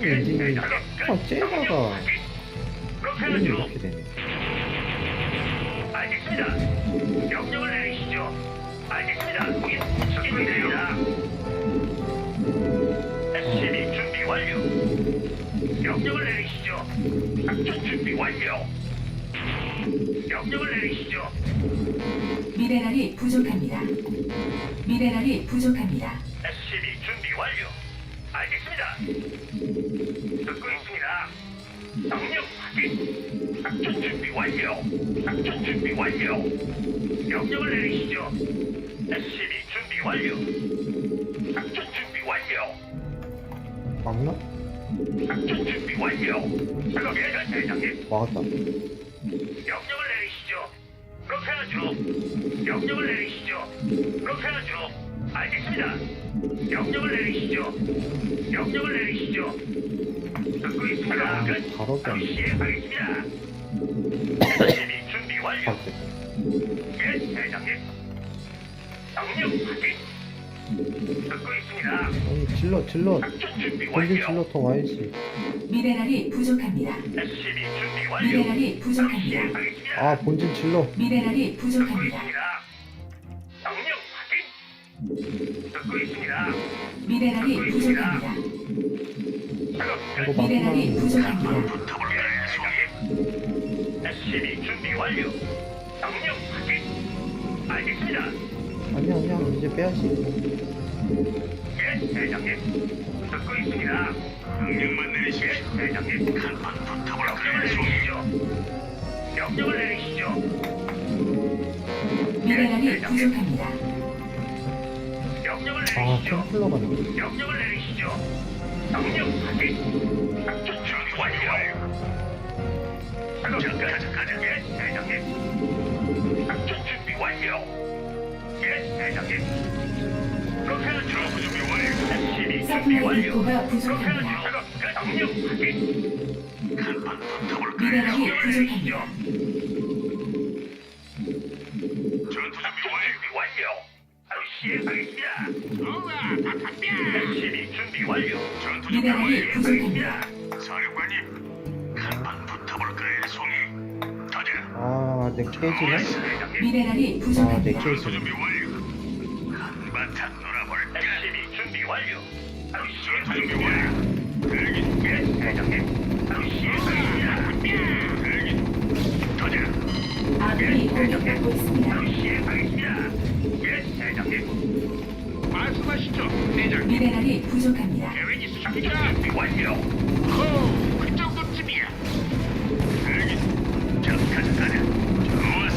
엔진이 딱 째다가 그렇게 음. 이렇게 되네. 알겠습니다. 명령을 내리시죠. 알겠습니다. 거기 듣고 있습니다. SCB 준비 완료. 명령을 내리시죠. 작전 준비 완료. 명령을 내리시죠. 미네랄이 부족합니다. 미네랄이 부족합니다. SCB 준비 완료. 듣고 있습니다. 명령 확인. 작전 준비 완료. 작전 준비 완료. 명령을 내리시죠. SCB 준비 완료. 작전 준비 완료. 막나? 작전 준비 완료. 작업 예전 대장님. 막았다. 명령을 내리시죠. 그렇게 하죠. 명령을 내리시죠. 그렇게 하죠. 알겠습니다. 명령을 내리시죠. 명령을 내리시죠. 듣고 있습니다. 끝. 바로 바로. 시행하겠습니다. SCB 준비 완료. 바로 뺐다. 예, 대장님. 명령 확인. 듣고 있습니다. 아니, 질러, 질러. 작전 준비 전진 완료. 질러통 와야지. 미네랄이 부족합니다. SCB 준비 완료. 미네랄이 바로 부족합니다. 시행하겠습니다. 아, 본진 질러. 미네랄이 듣고 부족합니다. 있습니다. 미네랄이 부족합니다. 이거 미네랄이 부족합니다. SCB 준비 완료. 명령 확인. 알겠습니다. 아니야, 아니야. 이제 빼야지. 예, 대장님. 듣고 있습니다. 명령만 내리시죠. 예, 대장님. 간판 붙어볼까요, 내리시죠. 명령을 내리시죠. 미네랄이 부족합니다. 명령을 아, 내리시죠. 템플러가 나. 명령을 내리시죠. 명령. 작전 준비 완료. 작업 가자 가자 예 대장님. 작전 준비 완료. 예 대장님. 그렇게 하죠. 준비 완료. 준비 서플라이 완료. 부족합니다. 작업 끝. 명령 확인. 간판 붙어볼까요? 미네랄이 명령을 내리시죠. 부족합니다. 시행하겠습니다. SCB 준비 완료. 전투 준비 미네랄이. 부족합니다. 사령관님, 간판 붙어볼까요, 송이? 가자. 아, 내 깨지네? 미네랄이 아, 내 부족합니다. 전투 깨지네. 준비 완료. 한바탕 놀아볼까? SCB 준비 완료. 바로 시행 준비 완료. 대기, 예, 대장님. 바로 시행하겠습니다. 대기, 가자. 아군이 공격받고 있습니다. 바로 시행하겠습니다. 예, 대장님. 말씀하시죠, 대장님. 미네랄이 부족합니다. 계획 있으십니까? 완료. 호, 그 정도쯤이야. 대기. 자, 가자, 가자. 좋았어.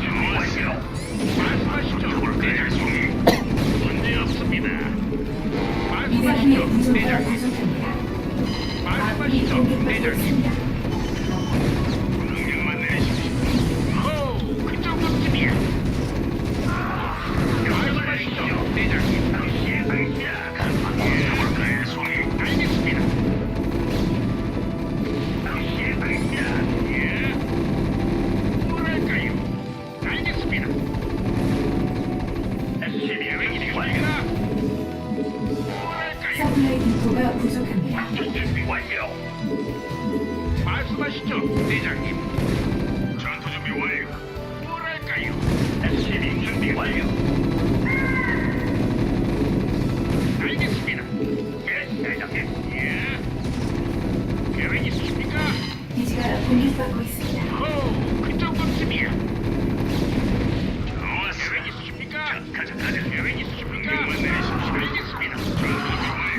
준비 완료. 말씀하시죠, 송이? 문제 없습니다. 미네랄이 말씀하시죠, 대장님. 부족합니다. 아군이 말씀하시죠, 대장님.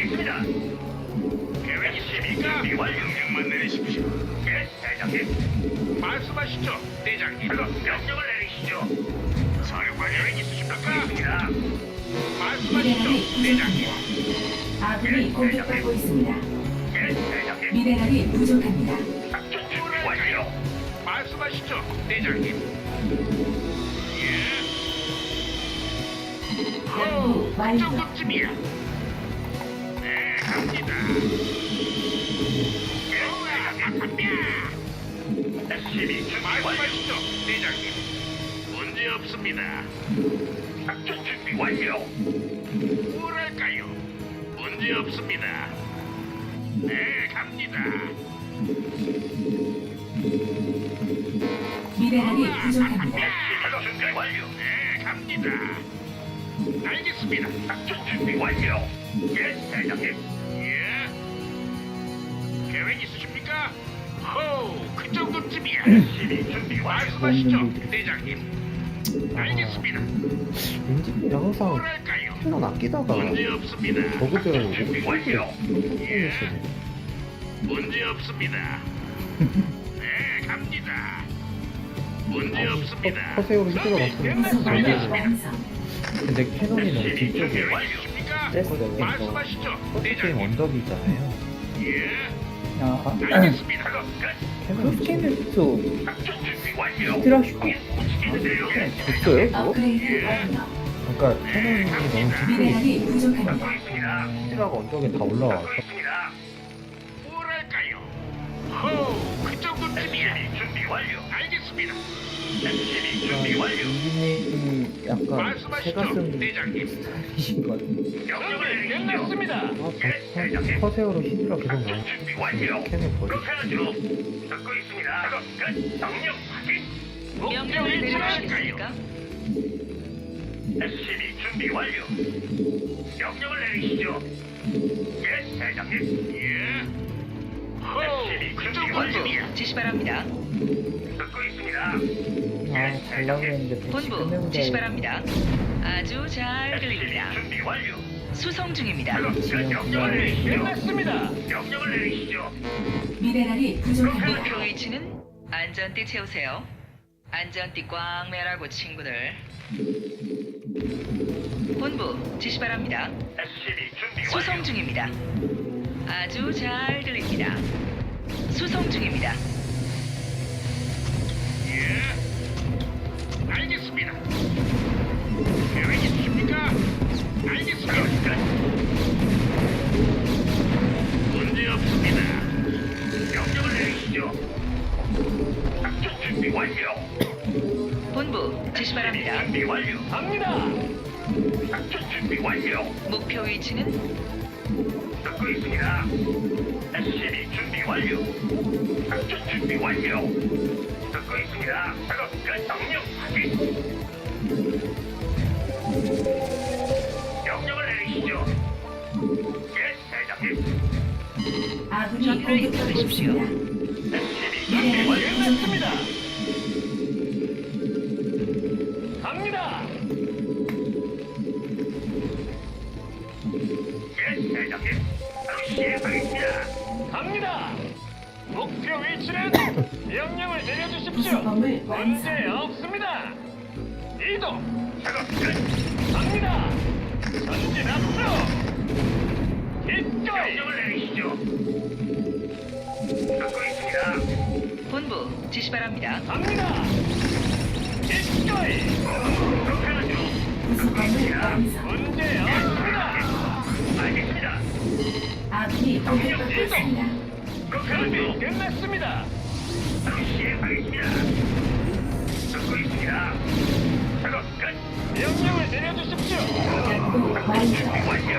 알겠습니다. 계획 있습니까? 완료. 명령만 내리십시오. 예, 대장님. 말씀하시죠, 대장님. 명령을 내리시죠. 사령관 계획 있으십니까? 있습니다. 말씀하시죠, 대장님. 부족합니다. 아군이 공격받고 있습니다. 예, 대장님. 미네랄이 부족합니다. 작전 준비 완료. 말씀하시죠, 대장님. 예. 호, 그 정도쯤이야. 말씀하시죠, 대장님. 문제 없습니다. 작전 준비 완료. 뭐랄까요? 문제 없습니다. 네, 갑니다. 작업 준비 완료. 네, 갑니다. 알겠습니다. 작전 준비 완료. 예, 대장님. 호, 그 정도쯤이야. 준비 말씀하시죠, 대장님. 알겠습니다. 왠지 항상 뭐랄까요? 필요는 아끼다가 문제 없습니다. 버그들을 작전 준비 완료. 예. 문제 없습니다. 네, 갑니다. 문제 없습니다. 커세어로 완성. 근데 캐논이 너무 뒤쪽에 완료십니까? 뺐어요. 말씀하시죠, 게임 대장님. 언덕이잖아요 예, 아, 그 완료. 그러니까 캐논이 너무 미네랄이 부족합니다. 히드라가 언덕에 다 올라와서? 호, 그 정도쯤이야. 완료. 알겠습니다. SCB 준비 완료. 유빈님이 약간 말씀하시죠, 새가슴 대장님. 스타일이신 것 같은데 명령을 끝났습니다. 아, 저, 저 커세어로 히드라 계속 작전 넣어 준비 완료. 캐논 버리 그렇게 하죠. 듣고 있습니다. 작업 끝. 명령 확인. 명령을 내려주시겠습니까? SCB 준비 완료. 명령을 내리시죠. 예, 대장님. 예. 본부 지시 바랍니다. 듣고 있습니다. 아 했는데 배치 본부 끝내보자 지시 바랍니다. 아주 잘 들립니다. 준비 완료. 수송 중입니다. 끝. 명령을 내리시죠. 끝났습니다. 명령을 내리시죠. 미네랄이 부족합니다. 목표 위치는 안전띠 채우세요. 안전띠 꽝 매라고 친구들. 본부 지시 바랍니다. SCB 준비 수송. 중입니다. 아주 잘 들립니다. 수송 중입니다. 예. 알겠습니다. 계획 있으십니까? 알겠습니다. 끝. 문제 없습니다. 명령을 내리시죠. 작전 준비 완료. 본부 지시 바랍니다. 준비 완료. 갑니다. 작전 준비 완료. 목표 위치는 듣고 있습니다. SCB 준비 완료. 작전 준비 완료. 듣고 있습니다. 작업 끝. 명령 확인. 명령을 내리시죠. 예, 대장님. 아군이 공격받고. 있습니다. SCB 준비 완료했습니다. 문제. 없습니다. 이동. 작업 끝. 갑니다. 전진 앞으로. 기꺼이. 명령을 내리시죠. 듣고 있습니다. 본부 지시 바랍니다. 갑니다. 기꺼이. 그렇게 하죠. 건물 완성. 문제 없습니다. 알겠습니다. 아군이 공격받고 있습니다. 그렇게 하죠. 끝났습니다. 바로 시행하겠습니다. 듣고 있습니다. 작업 끝. 명령을 내려주십시오. 연구 완성. 완료.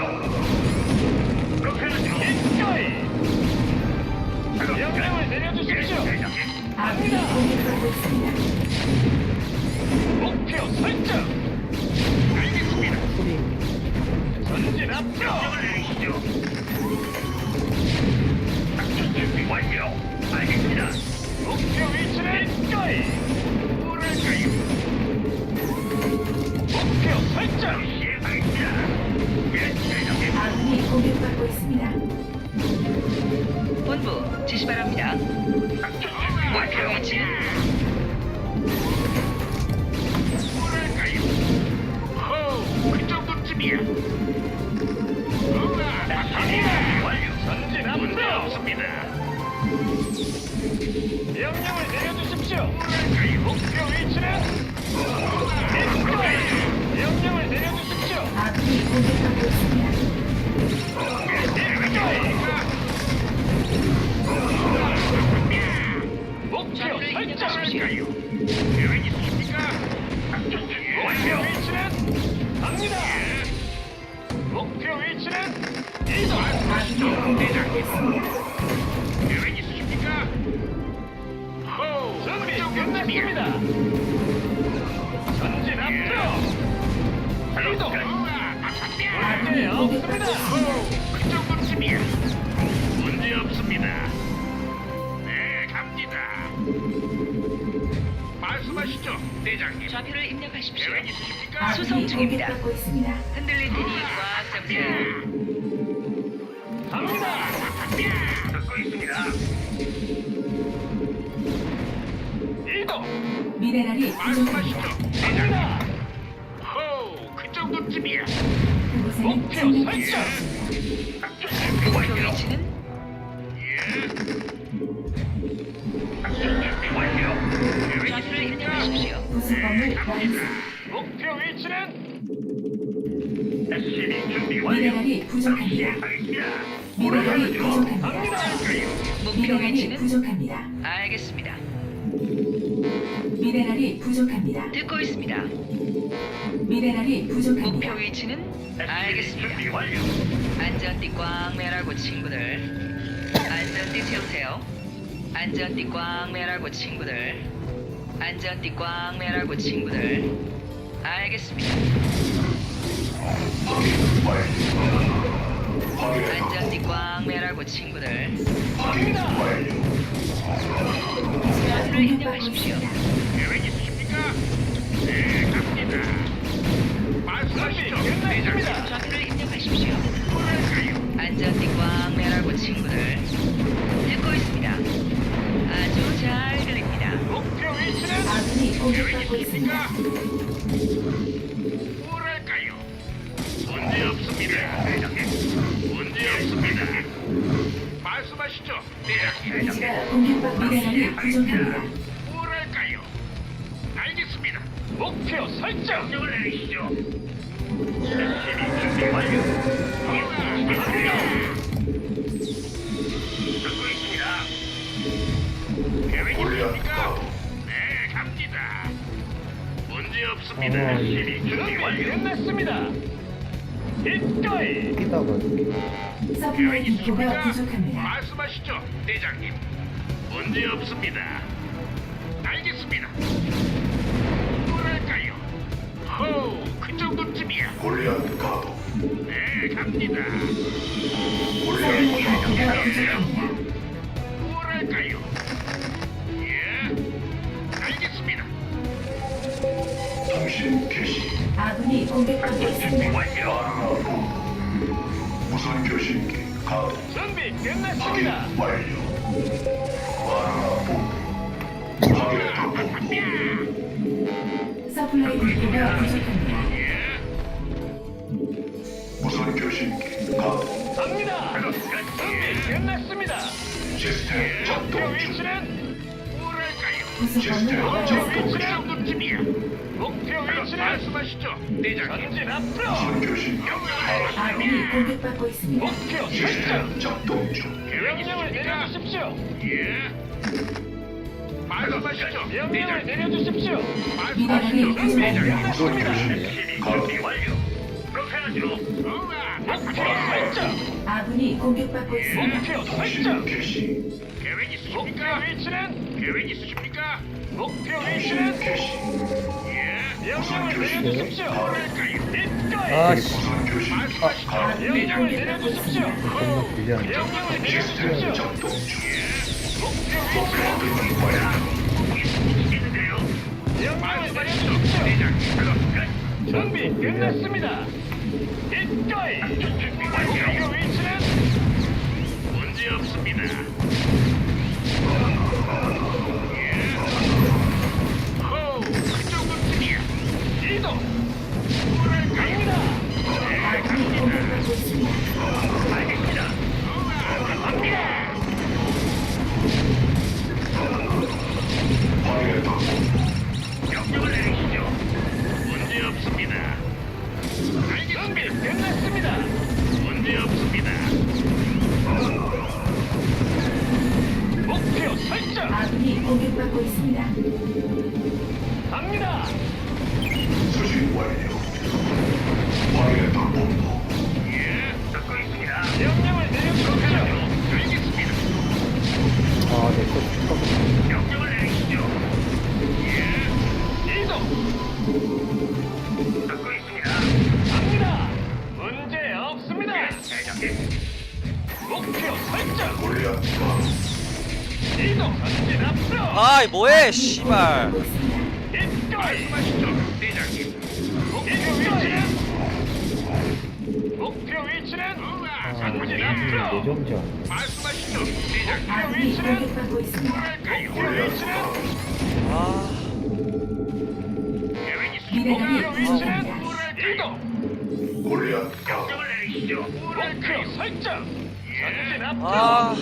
그렇게 하죠. 기꺼이. 명령을 내려주십시오. 아군이 공격받고 있습니다. 목표 설정. 알겠습니다. 소리 전진 앞으로. 명령을 내리시죠. 작전 준비 완료. 알겠습니다. 목표 대장님. 좌표를 입력하십시오. 계획 있으십니까? 수송 중입니다. 공격받고 있습니다. 흔들릴 테니 꽉 잡으세요. 갑니다. 듣고 있습니다. 이동. 미네랄이 말씀하시죠, 부족합니다. 대장님. 호, 그 정도쯤이야. 그곳에는 목표 설정. 없습니다. 작전 준비 목표 완료. 위치는 예. 목표 위치는 SCB 준비 완료. 미네랄이 부족합니다. 알겠습니다. 미네랄이 부족합니다. 갑니다. 목표 미네랄이 위치는 부족합니다. 알겠습니다. 미네랄이 부족합니다. 듣고 있습니다. 미네랄이 목표 부족합니다. 위치는 알겠습니다. 완료. 안전띠 꽝 매라고 친구들. 안전띠 채우세요. 안전띠 꽝 매라고 친구들. 안전띠 꽝 매라고 친구들. 알겠습니다. 안전띠 꽝 매라고 친구들. 갑니다. 좌표를 공격받고 입력하십시오. 있습니다. 계획 있으십니까? 네, 갑니다. 말씀하시죠. 입력하십시오. 뭐랄까요? 안전띠 꽝 매라고 친구들. 듣고 있습니다. 아주 잘 들립니다. 목표 위치는 아군이 공격받고? 있습니다. 뭐랄까요? 문제 없습니다, 대장님. 문제 없습니다. 말씀하시죠, 대장님. 기지가 공격받고 미네랄이 부족합니다. 뭐랄까요? 알겠습니다. 목표 설정. 명령을 내리시죠. SCB 준비 완료. 갑니다. 듣고 있습니다. 계획 있습니까? 문제 없습니다. 어, SCB 준비 완료. 끝났습니다. 이거이. 뛰다가 서플라이 인프가 있으십니까? 부족합니다. 말씀하시죠, 대장님. 문제 없습니다. 알겠습니다. 뭐랄까요? 호, 그 정도쯤이야. 골리앗 가도 네, 갑니다. 인프가 부족합니다. 공격받고 준비 있습니다. 완료. 무선 교신기 가도 준비 확인 끝났습니다. 완료 마누라 본부 확인했다 본부 서플라이 인프가 부족합니다. 예, 무선 교신기 가도 갑니다. 준비 끝났습니다. 시스템 목표 작동 중 위치는 위치는 정도쯤이야. 목표 위치는 말씀하시죠. 대장님. 전진 앞으로. 아군이 공격받고 있습니다. 목표 설정. 작동 중 명령을 내려주십시오. 예. 말씀하시죠. 명령을 내려주십시오. 미네랄이 말씀하시죠. 부족합니다. 무선 교신기 가도 준비 완료. 그렇게 하죠. 목표 설정. 아군이 공격받고 있습니다. 목표 통신 설정. 개시 계획 있으십니까? 목표 위치는 계획 있으십니까? 목표 위치는 예. 명령을 내려주십시오. 아. 씨. 명령을 내려주십시오. 명령을 내려주십시오. 목표 위치는 명령을 내려주십시오. 준비 끝났습니다. 이거이. 목표 위치는 문제 없습니다. 있습니다. 아이 뭐해 씨발. 말씀하시죠, 대장님. 목표 위치는 목표 위치는 아, 전진 앞으로. 내정자. 말씀하시죠, 대장님. 아군이 공격받고 있습니다. 목표 위치는 아 계획 있으십니까? 미네랄이 목표 위치는 부족합니다. 이동. 골리앗 가도 명령을 내리시죠. 목표 설정. 전진 앞으로. 아,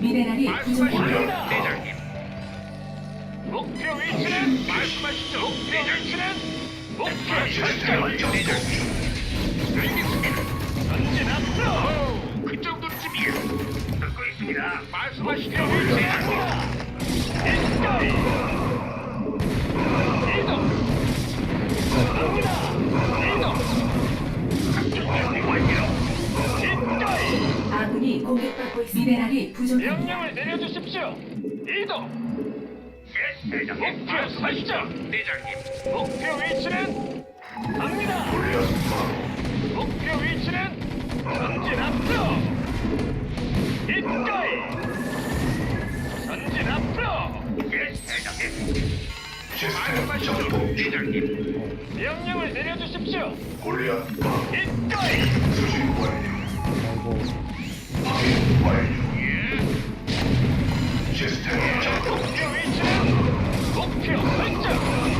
미네랄이 부족합니다. 말씀하시죠, 대장님. 목표 위치는 말씀하시죠. 목표 위치는 목표 설정. 알겠습니다. 전진 앞으로. 그 정도쯤이야. 듣고 있습니다. 말씀하시죠. 위치. 이동. 아군이 공격받고 있습니다. 미네랄이 부족합니다. 명령을 내려주십시오. 이동. 예, 대장님. 목표 설정. 대장님. 목표 위치는 갑니다. 목표 위치는 전진 앞으로. 이거이. 전진 앞으로. 예, 대장님. 시스템 작동 중 대장님. 명령을 내려주십시오. 골리앗 가도 이거이. 수신 완료. 확인 완료 시스템 작동 목표 위치는 목표 설정.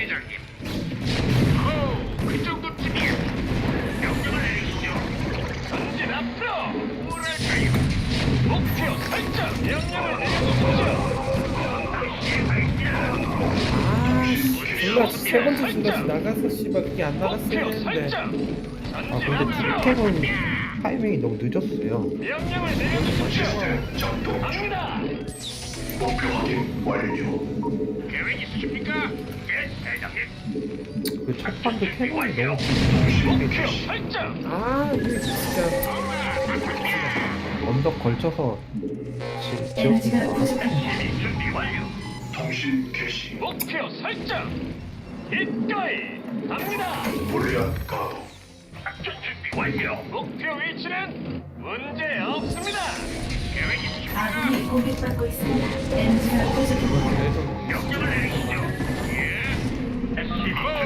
대장님. 오, 그 정도쯤이야. 명령을 내리시죠. 전진 앞으로. 뭐랄까요? 목표 설정. 명령을 내려주십시오. 중간 세 번째 중간에 나갔어 씨발 그게 안 나갔어야 목표 되는데. 설정. 아 전진 근데 앞으로. 틱택은 타이밍이 너무 늦었어요. 명령을 내려주십시오. 갑니다. 목표 확인 완료 계획 있으십니까? 예, 대장님. 그 첫 판도 캐논이 너무. 아 이게 진짜 언덕 걸쳐서 지, 에너지가 부족합니다. 준비 완료. 통신 개시 목표 설정. 이거이 갑니다. 골리앗 가도 작전 준비 완료. 목표 위치는 문제 없습니다. 계획 있으십니까? 아군이 공격받고 있습니다. 에너지가 부족합니다. 그래서 명령을 내리시죠.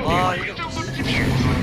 와 이거.